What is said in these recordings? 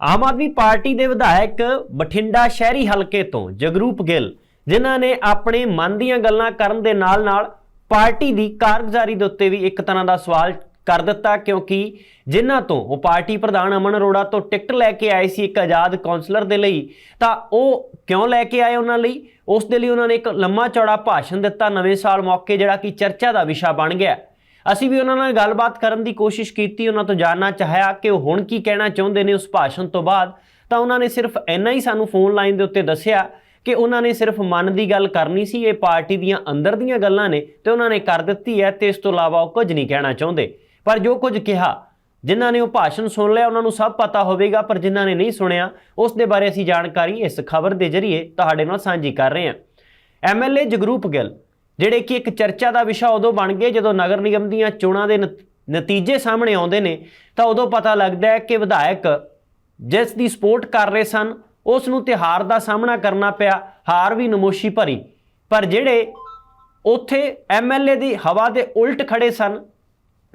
ਆਮ Aadmi party ਦੇ ਵਿਧਾਇਕ ਬਠਿੰਡਾ ਸ਼ਹਿਰੀ ਹਲਕੇ ਤੋਂ ਜਗਰੂਪ ਗਿੱਲ, ਜਿਨ੍ਹਾਂ ਨੇ ਆਪਣੇ ਮਨ ਦੀਆਂ ਗੱਲਾਂ ਕਰਨ ਦੇ ਨਾਲ-ਨਾਲ ਪਾਰਟੀ ਦੀ ਕਾਰਗੁਜ਼ਾਰੀ ਦੇ ਉੱਤੇ ਵੀ ਇੱਕ ਤਰ੍ਹਾਂ ਦਾ ਸਵਾਲ ਕਰ ਦਿੱਤਾ, ਕਿਉਂਕਿ ਜਿਨ੍ਹਾਂ ਤੋਂ ਉਹ ਪਾਰਟੀ ਪ੍ਰਧਾਨ ਅਮਨ ਅਰੋੜਾ ਤੋਂ ਟਿਕਟ ਲੈ ਕੇ ਆਏ ਸੀ ਇੱਕ ਆਜ਼ਾਦ ਕਾਉਂਸਲਰ ਦੇ ਲਈ, ਤਾਂ ਉਹ ਕਿਉਂ ਲੈ ਕੇ ਆਏ ਉਹਨਾਂ ਲਈ? ਉਸ ਦੇ ਲਈ ਉਹਨਾਂ ਨੇ ਇੱਕ ਲੰਮਾ ਚੌੜਾ ਭਾਸ਼ਣ ਦਿੱਤਾ, ਨਵੇਂ ਸਾਲ ਮੌਕੇ ਜਿਹੜਾ ਕਿ ਚਰਚਾ ਦਾ ਵਿਸ਼ਾ ਬਣ ਗਿਆ। ਅਸੀਂ ਵੀ ਉਹਨਾਂ ਨਾਲ ਗੱਲਬਾਤ ਕਰਨ ਦੀ ਕੋਸ਼ਿਸ਼ ਕੀਤੀ, ਉਹਨਾਂ ਤੋਂ ਜਾਣਨਾ ਚਾਹਿਆ ਕਿ ਉਹ ਹੁਣ ਕੀ ਕਹਿਣਾ ਚਾਹੁੰਦੇ ਨੇ ਉਸ ਭਾਸ਼ਣ ਤੋਂ ਬਾਅਦ। ਤਾਂ ਉਹਨਾਂ ਨੇ ਸਿਰਫ ਇੰਨਾ ਹੀ ਸਾਨੂੰ ਫੋਨ ਲਾਈਨ ਦੇ ਉੱਤੇ ਦੱਸਿਆ ਕਿ ਉਹਨਾਂ ਨੇ ਸਿਰਫ ਮਨ ਦੀ ਗੱਲ ਕਰਨੀ ਸੀ, ਇਹ ਪਾਰਟੀ ਦੀਆਂ ਅੰਦਰ ਦੀਆਂ ਗੱਲਾਂ ਨੇ ਤੇ ਉਹਨਾਂ ਨੇ ਕਰ ਦਿੱਤੀ ਹੈ ਤੇ ਇਸ ਤੋਂ ਇਲਾਵਾ ਉਹ ਕੁਝ ਨਹੀਂ ਕਹਿਣਾ ਚਾਹੁੰਦੇ। ਪਰ ਜੋ ਕੁਝ ਕਿਹਾ, ਜਿਨ੍ਹਾਂ ਨੇ ਉਹ ਭਾਸ਼ਣ ਸੁਣ ਲਿਆ, ਉਹਨਾਂ ਨੂੰ ਸਭ ਪਤਾ ਹੋਵੇਗਾ, ਪਰ ਜਿਨ੍ਹਾਂ ਨੇ ਨਹੀਂ ਸੁਣਿਆ, ਉਸ ਦੇ ਬਾਰੇ ਅਸੀਂ ਜਾਣਕਾਰੀ ਇਸ ਖਬਰ ਦੇ ਜ਼ਰੀਏ ਤੁਹਾਡੇ ਨਾਲ ਸਾਂਝੀ ਕਰ ਰਹੇ ਹਾਂ। ਐਮਐਲਏ ਜਗਰੂਪ ਗਿੱਲ ਜਿਹੜੇ ਕਿ ਇੱਕ ਚਰਚਾ ਦਾ ਵਿਸ਼ਾ ਉਦੋਂ ਬਣ ਗਏ ਜਦੋਂ ਨਗਰ ਨਿਗਮ ਦੀਆਂ ਚੋਣਾਂ ਦੇ ਨਤ- ਨਤੀਜੇ ਸਾਹਮਣੇ ਆਉਂਦੇ ਨੇ, ਤਾਂ ਉਦੋਂ ਪਤਾ ਲੱਗਦਾ ਹੈ ਕਿ ਵਿਧਾਇਕ ਜਿਸ ਦੀ ਸਪੋਰਟ ਕਰ ਰਹੇ ਸਨ, ਉਸ ਨੂੰ ਤੇ ਦਾ ਸਾਹਮਣਾ ਕਰਨਾ ਪਿਆ, ਹਾਰ ਵੀ ਨਮੋਸ਼ੀ ਭਰੀ। ਪਰ ਜਿਹੜੇ ਉੱਥੇ ਐਮਐਲਏ ਦੀ ਹਵਾ ਦੇ ਉਲਟ ਖੜੇ ਸਨ,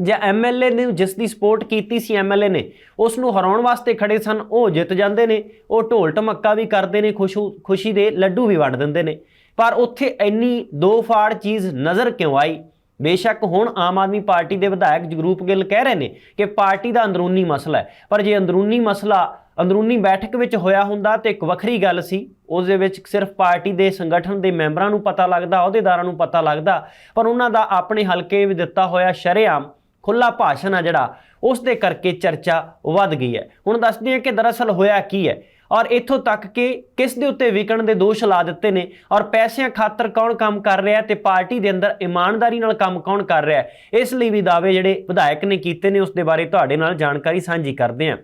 ਜਾਂ ਐਮਐਲਏ ਨੇ ਜਿਸ ਦੀ ਸਪੋਰਟ ਕੀਤੀ ਸੀ ਐਮਐਲਏ ਨੇ, ਉਸ ਨੂੰ ਹਰਾਉਣ ਵਾਸਤੇ ਖੜੇ ਸਨ, ਉਹ ਜਿੱਤ ਜਾਂਦੇ ਨੇ, ਉਹ ਢੋਲ ਢਮੱਕਾ ਵੀ ਕਰਦੇ ਨੇ, ਖੁਸ਼ੂ, ਖੁਸ਼ੀ ਦੇ ਲੱਡੂ ਵੀ ਵੰਡ ਦਿੰਦੇ ਨੇ। ਪਰ ਉੱਥੇ ਇੰਨੀ ਦੋ ਫਾੜ ਚੀਜ਼ ਨਜ਼ਰ ਕਿਉਂ ਆਈ? ਬੇਸ਼ੱਕ ਹੁਣ ਆਮ ਆਦਮੀ ਪਾਰਟੀ ਦੇ ਵਿਧਾਇਕ ਜਗਰੂਪ ਗਿੱਲ ਕਹਿ ਰਹੇ ਨੇ ਕਿ ਪਾਰਟੀ ਦਾ ਅੰਦਰੂਨੀ ਮਸਲਾ ਹੈ। ਪਰ ਜੇ ਅੰਦਰੂਨੀ ਮਸਲਾ ਅੰਦਰੂਨੀ ਬੈਠਕ ਵਿੱਚ ਹੋਇਆ ਹੁੰਦਾ ਤੇ ਇੱਕ ਵੱਖਰੀ ਗੱਲ ਸੀ। ਉਸ ਦੇ ਵਿੱਚ ਸਿਰਫ ਪਾਰਟੀ ਦੇ ਸੰਗਠਨ ਦੇ ਮੈਂਬਰਾਂ ਨੂੰ ਪਤਾ ਲੱਗਦਾ, ਅਹੁਦੇਦਾਰਾਂ ਨੂੰ ਪਤਾ ਲੱਗਦਾ, ਪਰ ਉਹਨਾਂ ਦਾ ਆਪਣੇ ਹਲਕੇ ਵਿੱਚ ਦਿੱਤਾ ਹੋਇਆ ਸ਼ਰੇਆਮ ਖੁੱਲਾ ਭਾਸ਼ਣ ਆ ਜਿਹੜਾ, ਉਸ ਦੇ ਕਰਕੇ ਚਰਚਾ ਵੱਧ ਗਈ ਹੈ। ਹੁਣ ਦੱਸਦੇ ਹਾਂ ਕਿ ਦਰਅਸਲ ਹੋਇਆ ਕੀ ਹੈ। ਔਰ ਇੱਥੋਂ ਤੱਕ ਕਿ ਕਿਸ ਦੇ ਉੱਤੇ ਵਿਕਣ ਦੇ ਦੋਸ਼ ਲਾ ਦਿੱਤੇ ਨੇ ਔਰ ਪੈਸਿਆਂ ਖਾਤਰ ਕੌਣ ਕੰਮ ਕਰ ਰਿਹਾ ਹੈ ਤੇ ਪਾਰਟੀ ਦੇ ਅੰਦਰ ਇਮਾਨਦਾਰੀ ਨਾਲ ਕੰਮ ਕੌਣ ਕਰ ਰਿਹਾ ਇਸ ਲਈ ਵੀ ਦਾਅਵੇ ਜਿਹੜੇ ਵਿਧਾਇਕ ਨੇ ਕੀਤੇ ਨੇ ਉਸ ਦੇ ਬਾਰੇ ਤੁਹਾਡੇ ਨਾਲ ਜਾਣਕਾਰੀ ਸਾਂਝੀ ਕਰਦੇ ਹਾਂ।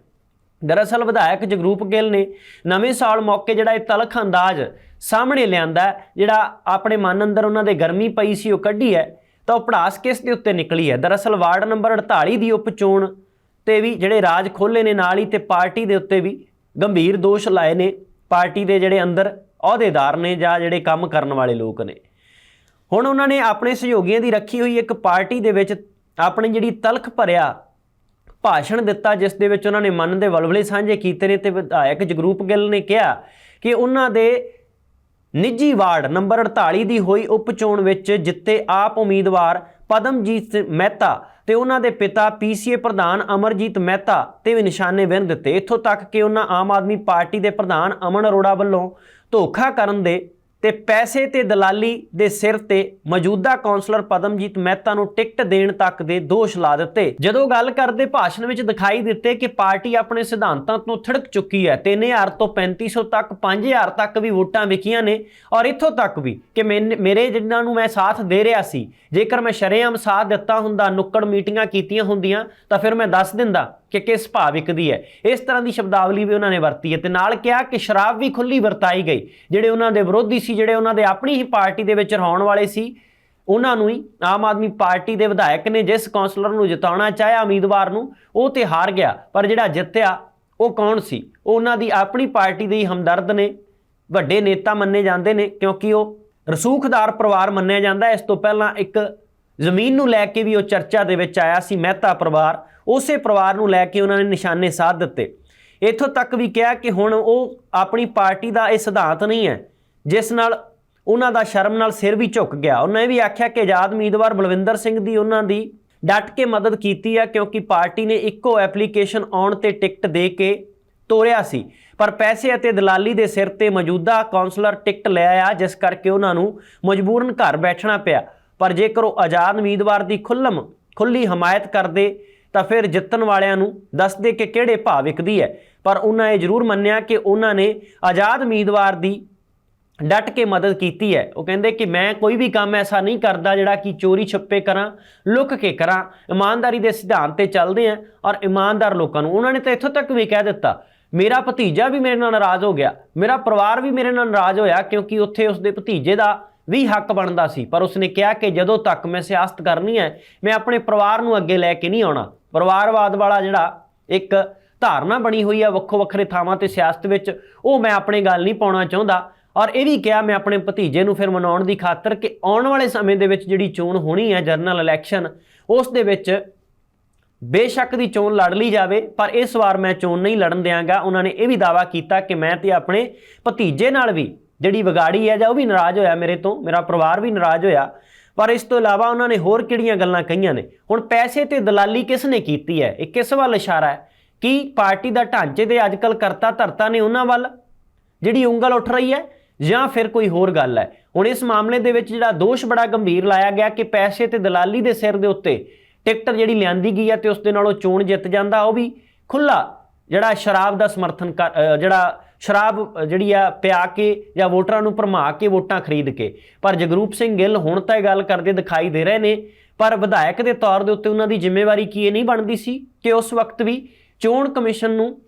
ਦਰਅਸਲ ਵਿਧਾਇਕ ਜਗਰੂਪ ਗਿੱਲ ਨੇ ਨਵੇਂ ਸਾਲ ਮੌਕੇ ਜਿਹੜਾ ਇਹ ਤਲਖ ਅੰਦਾਜ਼ ਸਾਹਮਣੇ ਲਿਆਂਦਾ ਜਿਹੜਾ ਆਪਣੇ ਮਨ ਅੰਦਰ ਉਹਨਾਂ ਦੇ ਗਰਮੀ ਪਈ ਸੀ, ਉਹ ਕੱਢੀ ਹੈ, ਤਾਂ ਉਹ ਪੜਾਸ ਕਿਸ ਦੇ ਉੱਤੇ ਨਿਕਲੀ ਹੈ? ਦਰਅਸਲ ਵਾਰਡ ਨੰਬਰ 48 ਦੀ ਉਪਚੋਣ ਤੇ ਵੀ ਜਿਹੜੇ ਰਾਜ ਖੋਲੇ ਨੇ ਨਾਲ ਹੀ ਤੇ ਪਾਰਟੀ ਦੇ ਉੱਤੇ ਵੀ ਗੰਭੀਰ ਦੋਸ਼ ਲਾਏ ਨੇ ਪਾਰਟੀ ਦੇ ਜਿਹੜੇ ਅੰਦਰ ਅਹੁਦੇਦਾਰ ਨੇ ਜਾਂ ਜਿਹੜੇ ਕੰਮ ਕਰਨ ਵਾਲੇ ਲੋਕ ਨੇ। ਹੁਣ ਉਹਨਾਂ ਨੇ ਆਪਣੇ ਸਹਿਯੋਗੀਆਂ ਦੀ ਰੱਖੀ ਹੋਈ ਇੱਕ ਪਾਰਟੀ ਦੇ ਵਿੱਚ ਆਪਣੀ ਜਿਹੜੀ ਤਲਖ ਭਰਿਆ ਭਾਸ਼ਣ ਦਿੱਤਾ, ਜਿਸ ਦੇ ਵਿੱਚ ਉਹਨਾਂ ਨੇ ਮਨ ਦੇ ਵਲਵਲੇ ਸਾਂਝੇ ਕੀਤੇ ਨੇ ਤੇ ਵਿਧਾਇਕ ਜਗਰੂਪ ਗਿੱਲ ਨੇ ਕਿਹਾ ਕਿ ਉਹਨਾਂ ਦੇ ਨਿੱਜੀ ਵਾਰਡ ਨੰਬਰ 48 ਦੀ ਹੋਈ ਉਪਚੋਣ ਵਿੱਚ ਜਿੱਤੇ ਆਪ ਉਮੀਦਵਾਰ ਪਦਮਜੀਤ ਸਿੰਘ ਮਹਿਤਾ ਤੇ ਉਹਨਾਂ ਦੇ ਪਿਤਾ ਪੀਸੀਏ ਪ੍ਰਧਾਨ ਅਮਰਜੀਤ ਮਹਿਤਾ ਤੇ ਵੀ ਨਿਸ਼ਾਨੇ ਵਿੰਨ ਦਿੱਤੇ। ਇੱਥੋਂ ਤੱਕ ਕਿ ਉਹਨਾਂ ਆਮ ਆਦਮੀ ਪਾਰਟੀ ਦੇ ਪ੍ਰਧਾਨ ਅਮਨ ਅਰੋੜਾ ਵੱਲੋਂ ਧੋਖਾ ਕਰਨ ਦੇ ਤੇ ਪੈਸੇ ਤੇ ਦਲਾਲੀ ਦੇ ਸਿਰ ਤੇ ਮੌਜੂਦਾ ਕਾਉਂਸਲਰ ਪਦਮਜੀਤ ਮਹਿਤਾ ਨੂੰ ਟਿਕਟ ਦੇਣ ਤੱਕ ਦੇ ਦੋਸ਼ ਲਾ ਦਿੱਤੇ। ਜਦੋਂ ਗੱਲ ਕਰਦੇ ਭਾਸ਼ਣ ਵਿੱਚ ਦਿਖਾਈ ਦਿੱਤੇ ਕਿ ਪਾਰਟੀ ਆਪਣੇ ਸਿਧਾਂਤਾਂ ਤੋਂ ਥੜਕ ਚੁੱਕੀ ਹੈ 3000 ਤੋਂ 3500 ਤੱਕ 5000 ਤੱਕ ਵੀ ਵੋਟਾਂ ਵਿਕੀਆਂ ਨੇ ਔਰ ਇੱਥੋਂ ਤੱਕ ਵੀ ਕਿ ਮੈਨ- ਮੇਰੇ ਜਿਨ੍ਹਾਂ ਨੂੰ ਮੈਂ ਸਾਥ ਦੇ ਰਿਹਾ ਸੀ, ਜੇਕਰ ਮੈਂ ਸ਼ਰੇਆਮ ਸਾਥ ਦਿੱਤਾ ਹੁੰਦਾ, ਨੁੱਕੜ ਮੀਟਿੰਗਾਂ ਕੀਤੀਆਂ ਹੁੰਦੀਆਂ, ਤਾਂ ਫਿਰ ਮੈਂ ਦੱਸ ਦਿੰਦਾ ਕਿ ਕਿਸ ਭਾਅ ਵਿਕਦੀ ਹੈ। ਇਸ ਤਰ੍ਹਾਂ ਦੀ ਸ਼ਬਦਾਵਲੀ ਵੀ ਉਹਨਾਂ ਨੇ ਵਰਤੀ ਹੈ ਤੇ ਨਾਲ ਕਿਹਾ ਕਿ ਸ਼ਰਾਬ ਵੀ ਖੁੱਲੀ ਵਰਤਾਈ ਗਈ। ਜਿਹੜੇ ਉਹਨਾਂ ਦੇ ਵਿਰੋਧੀ ਸੀ, ਜਿਹੜੇ ਉਹਨਾਂ ਦੇ ਆਪਣੀ ਹੀ ਪਾਰਟੀ ਦੇ ਵਿੱਚ ਰਹਾਉਣ ਵਾਲੇ ਸੀ, ਉਹਨਾਂ ਨੂੰ ਹੀ ਆਮ ਆਦਮੀ ਪਾਰਟੀ ਦੇ ਵਿਧਾਇਕ ਨੇ ਜਿਸ ਕਾਉਂਸਲਰ ਨੂੰ ਜਿਤਾਉਣਾ ਚਾਹਿਆ ਉਮੀਦਵਾਰ ਨੂੰ, ਉਹ ਤੇ ਹਾਰ ਗਿਆ। ਪਰ ਜਿਹੜਾ ਜਿੱਤਿਆ, ਉਹ ਕੌਣ ਸੀ? ਉਹ ਉਹਨਾਂ ਦੀ ਆਪਣੀ ਪਾਰਟੀ ਦੇ ਹੀ ਹਮਦਰਦ ਨੇ, ਵੱਡੇ ਨੇਤਾ ਮੰਨੇ ਜਾਂਦੇ ਨੇ, ਕਿਉਂਕਿ ਉਹ ਰਸੂਖਦਾਰ ਪਰਿਵਾਰ ਮੰਨਿਆ ਜਾਂਦਾ ਇਸ ਤੋਂ ਪਹਿਲਾਂ ਇੱਕ ਜ਼ਮੀਨ ਨੂੰ ਲੈ ਕੇ ਵੀ ਉਹ ਚਰਚਾ ਦੇ ਵਿੱਚ ਆਇਆ ਸੀ, ਮਹਿਤਾ ਪਰਿਵਾਰ। ਉਸੇ ਪਰਿਵਾਰ ਨੂੰ ਲੈ ਕੇ ਉਹਨਾਂ ਨੇ ਨਿਸ਼ਾਨੇ ਸਾਧ ਦਿੱਤੇ। ਇੱਥੋਂ ਤੱਕ ਵੀ ਕਿਹਾ ਕਿ ਹੁਣ ਉਹ ਆਪਣੀ ਪਾਰਟੀ ਦਾ ਇਹ ਸਿਧਾਂਤ ਨਹੀਂ ਹੈ, ਜਿਸ ਨਾਲ ਉਹਨਾਂ ਦਾ ਸ਼ਰਮ ਨਾਲ ਸਿਰ ਵੀ ਝੁਕ ਗਿਆ। ਉਹਨਾਂ ਇਹ ਵੀ ਆਖਿਆ ਕਿ ਆਜ਼ਾਦ ਉਮੀਦਵਾਰ ਬਲਵਿੰਦਰ ਸਿੰਘ ਦੀ ਉਹਨਾਂ ਦੀ ਡਟ ਕੇ ਮਦਦ ਕੀਤੀ ਹੈ, ਕਿਉਂਕਿ ਪਾਰਟੀ ਨੇ ਇੱਕੋ ਐਪਲੀਕੇਸ਼ਨ ਆਉਣ ਤੇ ਟਿਕਟ ਦੇ ਕੇ ਤੋਰਿਆ ਸੀ। ਪਰ ਪੈਸੇ ਅਤੇ ਦਲਾਲੀ ਦੇ ਸਿਰ ਤੇ ਮੌਜੂਦਾ ਕਾਉਂਸਲਰ ਟਿਕਟ ਲੈ ਆਇਆ, ਜਿਸ ਕਰਕੇ ਉਹਨਾਂ ਨੂੰ ਮਜਬੂਰਨ ਘਰ ਬੈਠਣਾ ਪਿਆ। ਪਰ ਜੇਕਰ ਉਹ ਆਜ਼ਾਦ ਉਮੀਦਵਾਰ ਦੀ ਖੁੱਲਮ ਖੁੱਲੀ ਹਮਾਇਤ ਕਰਦੇ, ਤਾਂ ਫਿਰ ਜਿੱਤਣ ਵਾਲਿਆਂ ਨੂੰ ਦੱਸਦੇ ਕਿ ਕਿਹੜੇ ਭਾਅ ਵਿਕਦੀ ਹੈ। ਪਰ ਉਹਨਾਂ ਇਹ ਜ਼ਰੂਰ ਮੰਨਿਆ ਕਿ ਉਹਨਾਂ ਨੇ ਆਜ਼ਾਦ ਉਮੀਦਵਾਰ ਦੀ ਡਟ ਕੇ ਮਦਦ ਕੀਤੀ ਹੈ। ਉਹ ਕਹਿੰਦੇ ਕਿ ਮੈਂ ਕੋਈ ਵੀ ਕੰਮ ਐਸਾ ਨਹੀਂ ਕਰਦਾ ਜਿਹੜਾ ਕਿ ਚੋਰੀ ਛੱਪੇ ਕਰਾਂ, ਲੁੱਕ ਕੇ ਕਰਾਂ। ਇਮਾਨਦਾਰੀ ਦੇ ਸਿਧਾਂਤ ਤੇ ਚੱਲਦੇ ਆ ਔਰ ਇਮਾਨਦਾਰ ਲੋਕਾਂ ਨੂੰ। ਉਹਨਾਂ ਨੇ ਤਾਂ ਇੱਥੋਂ ਤੱਕ ਵੀ ਕਹਿ ਦਿੱਤਾ, ਮੇਰਾ ਭਤੀਜਾ ਵੀ ਮੇਰੇ ਨਾਲ ਨਾਰਾਜ਼ ਹੋ ਗਿਆ, ਮੇਰਾ ਪਰਿਵਾਰ ਵੀ ਮੇਰੇ ਨਾਲ ਨਾਰਾਜ਼ ਹੋਇਆ ਕਿਉਂਕਿ ਉੱਥੇ ਉਸਦੇ ਭਤੀਜੇ ਦਾ ਵੀ ਹੱਕ ਬਣਦਾ ਸੀ। ਪਰ ਉਸਨੇ ਕਿਹਾ ਕਿ ਜਦੋਂ ਤੱਕ ਮੈਂ ਸਿਆਸਤ ਕਰਨੀ ਹੈ, ਮੈਂ ਆਪਣੇ ਪਰਿਵਾਰ ਨੂੰ ਅੱਗੇ ਲੈ ਕੇ ਨਹੀਂ ਆਉਣਾ। ਪਰਿਵਾਰਵਾਦ ਵਾਲਾ ਜਿਹੜਾ ਇੱਕ ਧਾਰਨਾ ਬਣੀ ਹੋਈ ਹੈ ਵੱਖੋ ਵੱਖਰੇ ਥਾਵਾਂ ਤੇ ਸਿਆਸਤ ਵਿੱਚ, ਉਹ ਮੈਂ ਆਪਣੇ ਗੱਲ ਨਹੀਂ ਪਾਉਣਾ ਚਾਹੁੰਦਾ। ਔਰ ਇਹ ਵੀ ਕਿਹਾ ਮੈਂ ਆਪਣੇ ਭਤੀਜੇ ਨੂੰ ਫਿਰ ਮਨਾਉਣ ਦੀ ਖਾਤਰ ਕਿ ਆਉਣ ਵਾਲੇ ਸਮੇਂ ਦੇ ਵਿੱਚ ਜਿਹੜੀ ਚੋਣ ਹੋਣੀ ਹੈ, ਜਨਰਲ ਇਲੈਕਸ਼ਨ, ਉਸ ਦੇ ਵਿੱਚ ਬੇਸ਼ੱਕ ਦੀ ਚੋਣ ਲੜ ਲਈ ਜਾਵੇ, ਪਰ ਇਸ ਵਾਰ ਮੈਂ ਚੋਣ ਨਹੀਂ ਲੜਨ ਦਿਆਂਗਾ। ਉਹਨਾਂ ਨੇ ਇਹ ਵੀ ਦਾਵਾ ਕੀਤਾ ਕਿ ਮੈਂ ਤੇ ਆਪਣੇ ਭਤੀਜੇ ਨਾਲ ਵੀ ਜਿਹੜੀ ਵਿਗਾੜੀ ਹੈ ਜਾਂ ਉਹ ਵੀ ਨਾਰਾਜ਼ ਹੋਇਆ ਮੇਰੇ ਤੋਂ, ਮੇਰਾ ਪਰਿਵਾਰ ਵੀ ਨਾਰਾਜ਼ ਹੋਇਆ। ਪਰ ਇਸ ਤੋਂ ਇਲਾਵਾ ਉਹਨਾਂ ਨੇ ਹੋਰ ਕਿਹੜੀਆਂ ਗੱਲਾਂ ਕਹੀਆਂ ਨੇ? ਹੁਣ ਪੈਸੇ ਤੇ ਦਲਾਲੀ ਕਿਸ ਨੇ ਕੀਤੀ ਹੈ? ਇਹ ਕਿਸ ਵੱਲ ਇਸ਼ਾਰਾ ਹੈ? ਕਿ ਪਾਰਟੀ ਦਾ ਢਾਂਚੇ ਦੇ ਅੱਜਕੱਲ ਕਰਤਾ ਧਰਤਾ ਨੇ ਉਹਨਾਂ ਵੱਲ? ਜਿਹੜੀ ਉਂਗਲ ਉੱਠ ਰਹੀ ਹੈ ਜਾਂ ਫਿਰ ਕੋਈ ਹੋਰ ਗੱਲ ਹੈ? ਹੁਣ ਇਸ ਮਾਮਲੇ ਦੇ ਵਿੱਚ ਜਿਹੜਾ ਦੋਸ਼ ਬੜਾ ਗੰਭੀਰ ਲਾਇਆ ਗਿਆ ਕਿ ਪੈਸੇ ਤੇ ਦਲਾਲੀ ਦੇ ਸਿਰ ਦੇ ਉੱਤੇ ਟਿਕਟ ਜਿਹੜੀ ਲਿਆਂਦੀ ਗਈ ਹੈ ਤੇ ਉਸ ਦੇ ਨਾਲ ਉਹ ਚੋਣ ਜਿੱਤ ਜਾਂਦਾ, ਉਹ ਵੀ ਖੁੱਲਾ ਜਿਹੜਾ ਸ਼ਰਾਬ ਦਾ ਸਮਰਥਨ ਕਰ ਜਿਹੜਾ ਸ਼ਰਾਬ ਜਿਹੜੀ ਆ, ਪਿਆ ਕੇ ਜਾਂ ਵੋਟਰਾਂ ਨੂੰ ਭਰਮਾ ਕੇ ਵੋਟਾਂ ਖਰੀਦ ਕੇ। ਪਰ ਜਗਰੂਪ ਸਿੰਘ ਗਿੱਲ ਹੁਣ ਤਾਂ ਇਹ ਗੱਲ ਕਰਦੇ ਦਿਖਾਈ ਦੇ ਰਹੇ ਨੇ, ਪਰ ਵਿਧਾਇਕ ਦੇ ਤੌਰ ਦੇ ਉੱਤੇ ਉਹਨਾਂ ਦੀ ਜ਼ਿੰਮੇਵਾਰੀ ਕੀ ਇਹ ਨਹੀਂ ਬਣਦੀ ਸੀ ਕਿ ਉਸ ਵਕਤ ਵੀ ਚੋਣ ਕਮਿਸ਼ਨ ਨੂੰ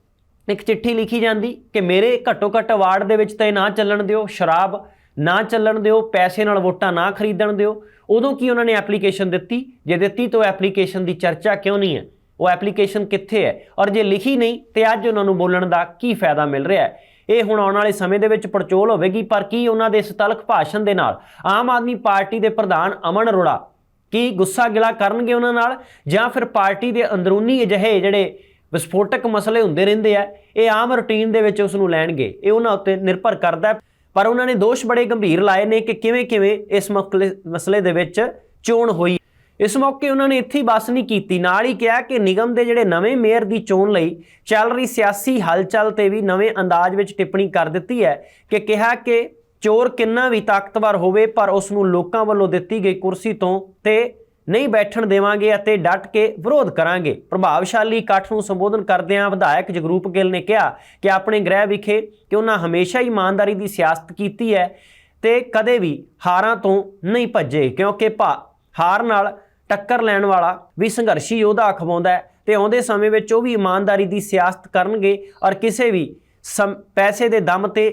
ਇੱਕ ਚਿੱਠੀ ਲਿਖੀ ਜਾਂਦੀ ਕਿ ਮੇਰੇ ਘੱਟੋ ਘੱਟ ਵਾਰਡ ਦੇ ਵਿੱਚ ਤਾਂ ਇਹ ਨਾ ਚੱਲਣ ਦਿਓ, ਸ਼ਰਾਬ ਨਾ ਚੱਲਣ ਦਿਓ, ਪੈਸੇ ਨਾਲ ਵੋਟਾਂ ਨਾ ਖਰੀਦਣ ਦਿਓ। ਉਦੋਂ ਕੀ ਉਹਨਾਂ ਨੇ ਐਪਲੀਕੇਸ਼ਨ ਦਿੱਤੀ? ਜੇ ਦਿੱਤੀ ਤਾਂ ਐਪਲੀਕੇਸ਼ਨ ਦੀ ਚਰਚਾ ਕਿਉਂ ਨਹੀਂ ਹੈ? ਉਹ ਐਪਲੀਕੇਸ਼ਨ ਕਿੱਥੇ ਹੈ? ਔਰ ਜੇ ਲਿਖੀ ਨਹੀਂ, ਤੇ ਅੱਜ ਉਹਨਾਂ ਨੂੰ ਬੋਲਣ ਦਾ ਕੀ ਫਾਇਦਾ ਮਿਲ ਰਿਹਾ ਹੈ? ਇਹ ਹੁਣ ਆਉਣ ਵਾਲੇ ਸਮੇਂ ਦੇ ਵਿੱਚ ਪੜਚੋਲ ਹੋਵੇਗੀ, ਪਰ ਕੀ ਉਹਨਾਂ ਦੇ ਇਸ ਤਲਖ ਭਾਸ਼ਣ ਦੇ ਨਾਲ ਆਮ ਆਦਮੀ ਪਾਰਟੀ ਦੇ ਪ੍ਰਧਾਨ ਅਮਨ ਅਰੋੜਾ ਕੀ ਗੁੱਸਾ ਗਿਲਾ ਕਰਨਗੇ ਉਹਨਾਂ ਨਾਲ? ਜਾਂ ਫਿਰ ਪਾਰਟੀ ਦੇ ਅੰਦਰੂਨੀ ਅਜਿਹੇ ਜਿਹੜੇ ਵਿਸਫੋਟਕ ਮਸਲੇ ਹੁੰਦੇ ਰਹਿੰਦੇ ਆ, ਇਹ ਆਮ ਰੁਟੀਨ ਦੇ ਵਿੱਚ ਉਸ ਨੂੰ ਲੈਣਗੇ। ਇਹ ਉਹਨਾਂ ਉੱਤੇ ਨਿਰਭਰ ਕਰਦਾ ਪਰ ਉਹਨਾਂ ਨੇ ਦੋਸ਼ ਬੜੇ ਗੰਭੀਰ ਲਾਏ ਨੇ ਕਿ ਕਿਵੇਂ ਕਿਵੇਂ ਇਸ ਮਕਲੇ- ਮਸਲੇ ਦੇ ਵਿੱਚ ਚੋਣ ਹੋਈ ਇਸ ਮੌਕੇ ਉਹਨਾਂ ਨੇ ਇੱਥੇ ਹੀ ਬਸ ਨਹੀਂ ਕੀਤੀ। ਨਾਲ ਹੀ ਕਿਹਾ ਕਿ ਨਿਗਮ ਦੇ ਜਿਹੜੇ ਨਵੇਂ ਮੇਅਰ ਦੀ ਚੋਣ ਲਈ ਚੱਲ ਰਹੀ ਸਿਆਸੀ ਹਲਚਲ ਤੇ ਵੀ ਨਵੇਂ ਅੰਦਾਜ਼ ਵਿੱਚ ਟਿੱਪਣੀ ਕਰ ਦਿੱਤੀ ਹੈ ਕਿ ਕਿਹਾ ਕਿ ਚੋਰ ਕਿੰਨਾ ਵੀ ਤਾਕਤਵਰ ਹੋਵੇ, ਪਰ ਉਸ ਨੂੰ ਲੋਕਾਂ ਵੱਲੋਂ ਦਿੱਤੀ ਗਈ ਕੁਰਸੀ ਤੋਂ ਤੇ ਨਹੀਂ ਬੈਠਣ ਦੇਵਾਂਗੇ ਅਤੇ ਡਟ ਕੇ ਵਿਰੋਧ ਕਰਾਂਗੇ। ਪ੍ਰਭਾਵਸ਼ਾਲੀ ਇਕੱਠ ਨੂੰ ਸੰਬੋਧਨ ਕਰਦਿਆਂ ਵਿਧਾਇਕ ਜਗਰੂਪ ਗਿੱਲ ਨੇ ਕਿਹਾ ਕਿ ਆਪਣੇ ਗ੍ਰਹਿ ਵਿਖੇ ਕਿ ਉਹਨਾਂ ਹਮੇਸ਼ਾ ਹੀ ਇਮਾਨਦਾਰੀ ਦੀ ਸਿਆਸਤ ਕੀਤੀ ਹੈ ਤੇ ਕਦੇ ਵੀ ਹਾਰਾਂ ਤੋਂ ਨਹੀਂ ਭੱਜੇ, ਕਿਉਂਕਿ ਭਾ, ਹਾਰ ਨਾਲ ਟੱਕਰ ਲੈਣ ਵਾਲਾ ਵੀ ਸੰਘਰਸ਼ੀ ਯੋਧਾ ਅਖਵਾਉਂਦਾ ਹੈ ਤੇ ਆਉਂਦੇ ਸਮੇਂ ਵਿੱਚ ਉਹ ਵੀ ਇਮਾਨਦਾਰੀ ਦੀ ਸਿਆਸਤ ਕਰਨਗੇ ਔਰ ਕਿਸੇ ਵੀ ਸਮ- ਪੈਸੇ ਦੇ ਦਮ ਤੇ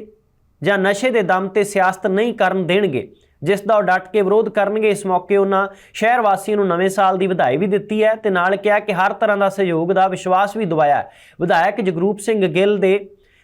ਜਾਂ ਨਸ਼ੇ ਦੇ ਦਮ ਤੇ ਸਿਆਸਤ ਨਹੀਂ ਕਰਨ ਦੇਣਗੇ, ਜਿਸ ਦਾ ਉਹ ਡਟ ਕੇ ਵਿਰੋਧ ਕਰਨਗੇ। ਇਸ ਮੌਕੇ ਉਹਨਾਂ ਸ਼ਹਿਰ ਵਾਸੀਆਂ ਨੂੰ ਨਵੇਂ ਸਾਲ ਦੀ ਵਧਾਈ ਵੀ ਦਿੱਤੀ ਹੈ ਤੇ ਨਾਲ ਕਿਹਾ ਕਿ ਹਰ ਤਰ੍ਹਾਂ ਦਾ ਸਹਿਯੋਗ ਦਾ ਵਿਸ਼ਵਾਸ ਵੀ ਦਿਵਾਇਆ ਵਿਧਾਇਕ ਜਗਰੂਪ ਸਿੰਘ ਗਿੱਲ ਦੇ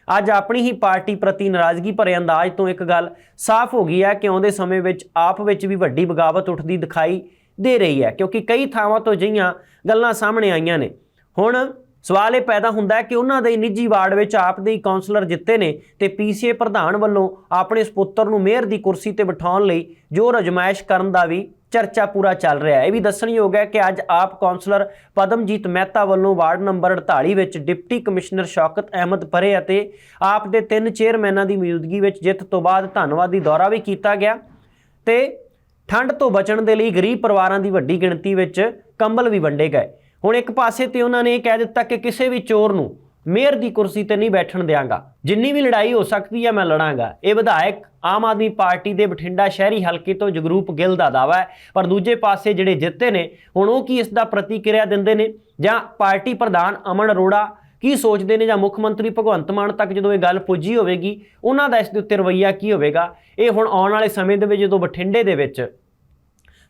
ਅੱਜ ਆਪਣੀ ਹੀ ਪਾਰਟੀ ਪ੍ਰਤੀ ਨਾਰਾਜ਼ਗੀ ਭਰੇ ਅੰਦਾਜ਼ ਤੋਂ ਇੱਕ ਗੱਲ ਸਾਫ਼ ਹੋ ਗਈ ਹੈ ਕਿ ਆਉਂਦੇ ਸਮੇਂ ਵਿੱਚ ਆਪ ਵਿੱਚ ਵੀ ਵੱਡੀ ਬਗਾਵਤ ਉੱਠਦੀ ਦਿਖਾਈ ਦੇ ਰਹੀ ਹੈ, ਕਿਉਂਕਿ ਕਈ ਥਾਵਾਂ ਤੋਂ ਜਿਹੀਆਂ ਗੱਲਾਂ ਸਾਹਮਣੇ ਆਈਆਂ ਨੇ। ਹੁਣ ਸਵਾਲ ਇਹ ਪੈਦਾ ਹੁੰਦਾ ਹੈ ਕਿ ਉਹਨਾਂ ਦੇ ਨਿੱਜੀ ਵਾਰਡ ਵਿੱਚ ਆਪ ਦੇ ਹੀ ਕਾਉਂਸਲਰ ਜਿੱਤੇ ਨੇ ਤੇ ਪੀਸੀਏ ਪ੍ਰਧਾਨ ਵੱਲੋਂ ਆਪਣੇ ਸੁਪੁੱਤਰ ਨੂੰ ਮੇਅਰ ਦੀ ਕੁਰਸੀ ਤੇ ਬਿਠਾਉਣ ਲਈ ਜੋ ਅਜਮਾਇਸ਼ ਕਰਨ ਦਾ ਵੀ ਚਰਚਾ ਪੂਰਾ ਚੱਲ ਰਿਹਾ ਹੈ। ਇਹ ਵੀ ਦੱਸਣਯੋਗ ਹੈ ਕਿ ਅੱਜ ਆਪ ਕਾਉਂਸਲਰ ਪਦਮਜੀਤ ਮਹਿਤਾ ਵੱਲੋਂ ਵਾਰਡ ਨੰਬਰ 48 ਵਿੱਚ ਡਿਪਟੀ ਕਮਿਸ਼ਨਰ ਸ਼ੌਕਤ ਅਹਿਮਦ ਪਰੇ ਅਤੇ ਆਪ ਦੇ ਤਿੰਨ ਚੇਅਰਮੈਨਾਂ ਦੀ ਮੌਜੂਦਗੀ ਵਿੱਚ ਜਿੱਤ ਤੋਂ ਬਾਅਦ ਧੰਨਵਾਦੀ ਦੌਰਾ ਵੀ ਕੀਤਾ ਗਿਆ ਤੇ ਠੰਡ ਤੋਂ ਬਚਣ ਦੇ ਲਈ ਗਰੀਬ ਪਰਿਵਾਰਾਂ ਦੀ ਵੱਡੀ ਗਿਣਤੀ ਵਿੱਚ ਕੰਬਲ ਵੀ ਵੰਡੇ ਗਏ। ਹੁਣ ਇੱਕ ਪਾਸੇ ਤੇ ਉਹਨਾਂ ਨੇ ਇਹ ਕਹਿ ਦਿੱਤਾ ਕਿ ਕਿਸੇ ਵੀ ਚੋਰ ਨੂੰ ਮੇਅਰ ਦੀ ਕੁਰਸੀ ਤੇ ਨਹੀਂ ਬੈਠਣ ਦਿਆਂਗਾ। ਜਿੰਨੀ ਵੀ ਲੜਾਈ ਹੋ ਸਕਦੀ ਹੈ ਮੈਂ ਲੜਾਂਗਾ। ਇਹ ਵਿਧਾਇਕ ਆਮ ਆਦਮੀ ਪਾਰਟੀ ਦੇ ਬਠਿੰਡਾ ਸ਼ਹਿਰੀ ਹਲਕੇ ਤੋਂ ਜਗਰੂਪ ਗਿੱਲ ਦਾ ਦਾਵਾ ਹੈ, ਪਰ ਦੂਜੇ ਪਾਸੇ ਜਿਹੜੇ ਜਿੱਤੇ ਨੇ, ਹੁਣ ਉਹ ਕੀ ਇਸ ਦਾ ਪ੍ਰਤੀਕਿਰਿਆ ਦਿੰਦੇ ਨੇ? ਜਾਂ ਪਾਰਟੀ ਪ੍ਰਧਾਨ ਅਮਨ ਅਰੋੜਾ ਕੀ ਸੋਚਦੇ ਨੇ ਜਾਂ ਮੁੱਖ ਮੰਤਰੀ ਭਗਵੰਤ ਮਾਨ ਤੱਕ ਜਦੋਂ ਇਹ ਗੱਲ ਪੁੱਜੀ ਹੋਵੇਗੀ? ਉਹਨਾਂ ਦਾ ਇਸ ਦੇ ਉੱਤੇ ਰਵੱਈਆ ਕੀ ਹੋਵੇਗਾ? ਇਹ ਹੁਣ ਆਉਣ ਵਾਲੇ ਸਮੇਂ ਦੇ ਵਿੱਚ ਜਦੋਂ ਬਠਿੰਡੇ ਦੇ ਵਿੱਚ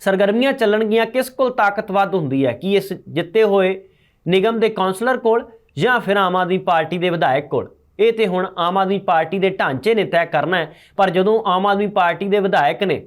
ਸਰਗਰਮੀਆਂ ਚੱਲਣਗੀਆਂ, ਕਿਸ ਕੋਲ ਤਾਕਤ ਵੱਧ ਹੁੰਦੀ ਹੈ? ਕੀ ਇਸ ਜਿੱਤੇ ਹੋਏ ਨਿਗਮ ਦੇ ਕਾਉਂਸਲਰ ਕੋਲ ਜਾਂ ਫਿਰ ਆਮ ਆਦਮੀ ਪਾਰਟੀ ਦੇ ਵਿਧਾਇਕ ਕੋਲ? ਇਹ ਤੇ ਹੁਣ ਆਮ ਆਦਮੀ ਪਾਰਟੀ ਦੇ ਢਾਂਚੇ ਨੇ ਤੈਅ ਕਰਨਾ ਹੈ। ਪਰ ਜਦੋਂ ਆਮ ਆਦਮੀ ਪਾਰਟੀ ਦੇ ਵਿਧਾਇਕ ਨੇ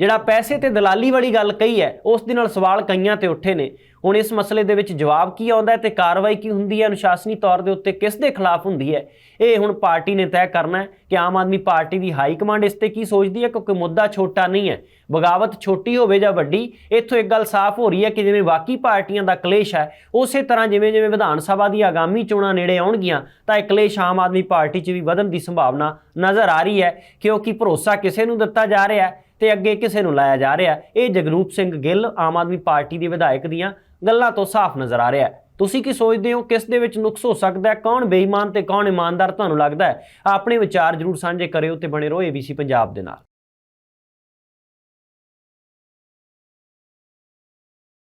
ਜਿਹੜਾ ਪੈਸੇ ਤੇ ਦਲਾਲੀ ਵਾਲੀ ਗੱਲ ਕਹੀ ਹੈ, ਉਸ ਦੇ ਨਾਲ ਸਵਾਲ ਕਈਆਂ ਤੇ ਉੱਠੇ ਨੇ। ਹੁਣ ਇਸ ਮਸਲੇ ਦੇ ਵਿੱਚ ਜਵਾਬ ਕੀ ਆਉਂਦਾ ਹੈ ਤੇ ਕਾਰਵਾਈ ਕੀ ਹੁੰਦੀ ਹੈ? ਅਨੁਸ਼ਾਸਨੀ ਤੌਰ ਦੇ ਉੱਤੇ ਕਿਸ ਦੇ ਖਿਲਾਫ ਹੁੰਦੀ ਹੈ? ਇਹ ਹੁਣ ਪਾਰਟੀ ਨੇ ਤੈਅ ਕਰਨਾ ਹੈ ਕਿ ਆਮ ਆਦਮੀ ਪਾਰਟੀ ਦੀ ਹਾਈ ਕਮਾਂਡ ਇਸ ਤੇ ਕੀ ਸੋਚਦੀ ਹੈ? ਕਿਉਂਕਿ ਮੁੱਦਾ ਛੋਟਾ ਨਹੀਂ ਹੈ। ਬਗਾਵਤ ਛੋਟੀ ਹੋਵੇ ਜਾਂ ਵੱਡੀ, ਇੱਥੋਂ ਇੱਕ ਗੱਲ ਸਾਫ਼ ਹੋ ਰਹੀ ਹੈ ਕਿ ਜਿਵੇਂ ਬਾਕੀ ਪਾਰਟੀਆਂ ਦਾ ਕਲੇਸ਼ ਹੈ, ਉਸੇ ਤਰ੍ਹਾਂ ਜਿਵੇਂ ਜਿਵੇਂ ਵਿਧਾਨ ਸਭਾ ਦੀ ਆਗਾਮੀ ਚੋਣਾਂ ਨੇੜੇ ਆਉਣਗੀਆਂ, ਤਾਂ ਇਹ ਕਲੇਸ਼ ਆਮ ਆਦਮੀ ਪਾਰਟੀ 'ਚ ਵੀ ਵਧਣ ਦੀ ਸੰਭਾਵਨਾ ਨਜ਼ਰ ਆ ਰਹੀ ਹੈ। ਕਿਉਂਕਿ ਭਰੋਸਾ ਕਿਸੇ ਨੂੰ ਦਿੱਤਾ ਜਾ ਰਿਹਾ ਹੈ ਤੇ ਅੱਗੇ ਕਿਸੇ ਨੂੰ ਲਾਇਆ ਜਾ ਰਿਹਾ। ਇਹ ਜਗਰੂਪ ਸਿੰਘ ਗਿੱਲ ਆਮ ਆਦਮੀ ਪਾਰਟੀ ਦੇ ਵਿਧਾਇਕ ਦੀਆਂ ਗੱਲਾਂ ਤੋਂ ਸਾਫ਼ ਨਜ਼ਰ ਆ ਰਿਹਾ ਹੈ। ਤੁਸੀਂ ਕੀ ਸੋਚਦੇ ਹੋ ਕਿਸ ਦੇ ਵਿੱਚ ਨੁਕਸ ਹੋ ਸਕਦਾ ਹੈ? ਕੌਣ ਬੇਈਮਾਨ ਤੇ ਕੌਣ ਇਮਾਨਦਾਰ ਤੁਹਾਨੂੰ ਲੱਗਦਾ ਹੈ? ਆਪਣੇ ਵਿਚਾਰ ਜਰੂਰ ਸਾਂਝੇ ਕਰਿਓ ਤੇ ਬਣੇ ਰਹੋ ABC ਪੰਜਾਬ ਦੇ ਨਾਲ।